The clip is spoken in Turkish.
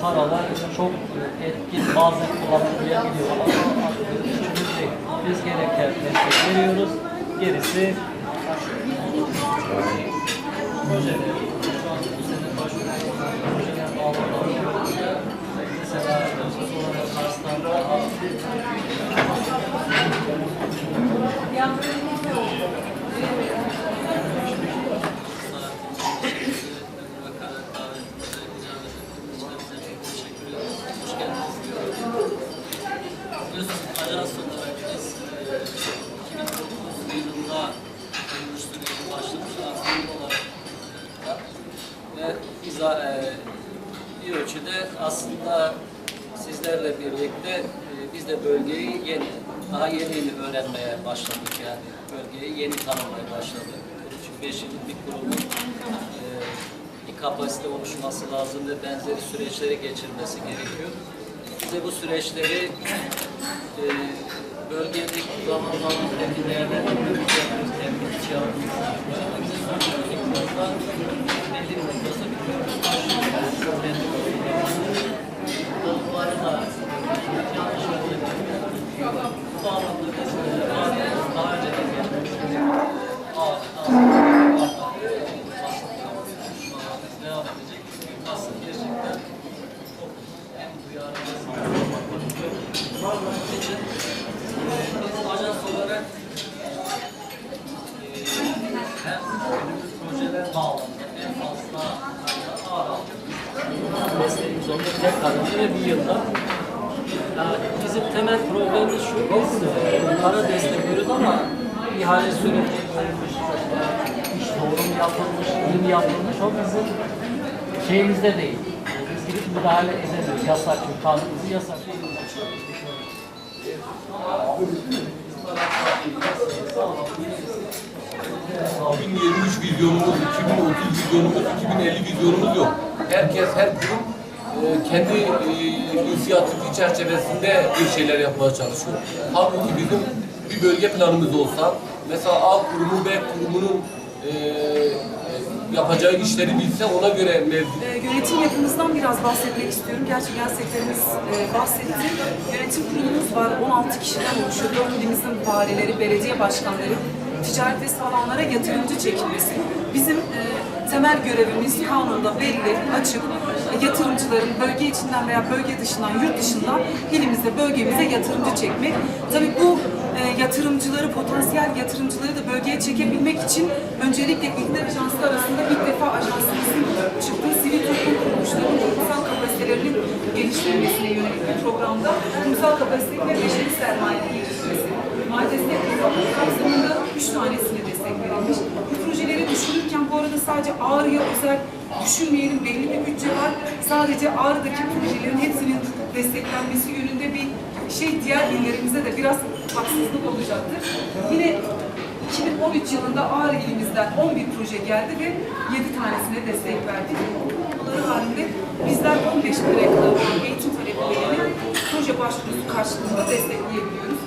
paralar çok etkin bazen kullanılmayabiliyor ama. Biz gereken destek veriyoruz. Gerisi projeler. Ajans olarak biz e, 2009 yılında kuruluş süreci başlamış aslında olarak ve biz e, bir ölçüde aslında sizlerle birlikte e, biz de bölgeyi yeni, daha yeni yeni öğrenmeye başladık yani bölgeyi yeni tanımaya başladık. Çünkü 5 yıllık bir kurumun e, bir kapasite oluşması lazım ve benzeri süreçleri geçirmesi gerekiyor. Biz de bu süreçleri bölgedeki kullanılan hem değerlendirmemiz yapıyoruz iç yardımımız belli bir noktasında bir köprü Dolgularına yanlış öğrenilmiyor. Bu bağlamda mesela daha önce de gelmiştik. Aa, aa, devam edecek. Çünkü basın gerçekten en duyarlı Bunun için e, biz ajans olarak e, önümüz projeler en fazla ağır aldık. Mesleğimiz ve bir yılda. Bizim temel problemimiz şu, biz e, para ama ihale süreci koyulmuş, iş doğru yapılmış, iyi yapılmış, o bizim şeyimizde değil. Biz gidip müdahale edemiyoruz. Yasak çünkü kanunumuzu yasak. 2023 vizyonumuz, 2030 vizyonumuz, 2050 vizyonumuz yok. Herkes, her kurum e, kendi e, inisiyatifi çerçevesinde bir şeyler yapmaya çalışıyor. Halbuki bizim bir bölge planımız olsa, mesela A kurumu, B kurumunun e, e, yapacağı işleri bilse ona göre mevcut Ee, Yönetim yapımızdan biraz bahsetmek istiyorum. Gerçi genel sekretörümüz e, bahsetti. Yönetim kurulumuz var. 16 kişiden oluşuyor. Dört ilimizin valileri, belediye başkanları, ticaret ve alanlara yatırımcı çekilmesi. Bizim e, temel görevimiz kanunda belli, açık. E, Yatırımcıların bölge içinden veya bölge dışından, yurt dışından ilimize, bölgemize yatırımcı çekmek. Tabii bu e, yatırımcıları, potansiyel yatırımcıları da bölgeye çekebilmek için öncelikle İlkler Ajansı arasında ilk defa ajansımızın çıktığı sivil toplum kuruluşlarının kurumsal kapasitelerinin geliştirilmesine yönelik bir programda kurumsal kapasite ve beşeri. Mali destek programı kapsamında üç tanesine destek verilmiş. Bu projeleri düşünürken bu arada sadece Ağrı'ya özel düşünmeyelim belli bir bütçe var. Sadece Ağrı'daki projelerin hepsinin desteklenmesi yönünde bir şey diğer illerimize de biraz haksızlık olacaktır. Yine 2013 yılında Ağrı ilimizden 11 proje geldi ve 7 tanesine destek verdik. Bunların halinde bizler 15 liraya kadar olan eğitim taleplerini proje başvurusu karşılığında destekleyebiliyoruz.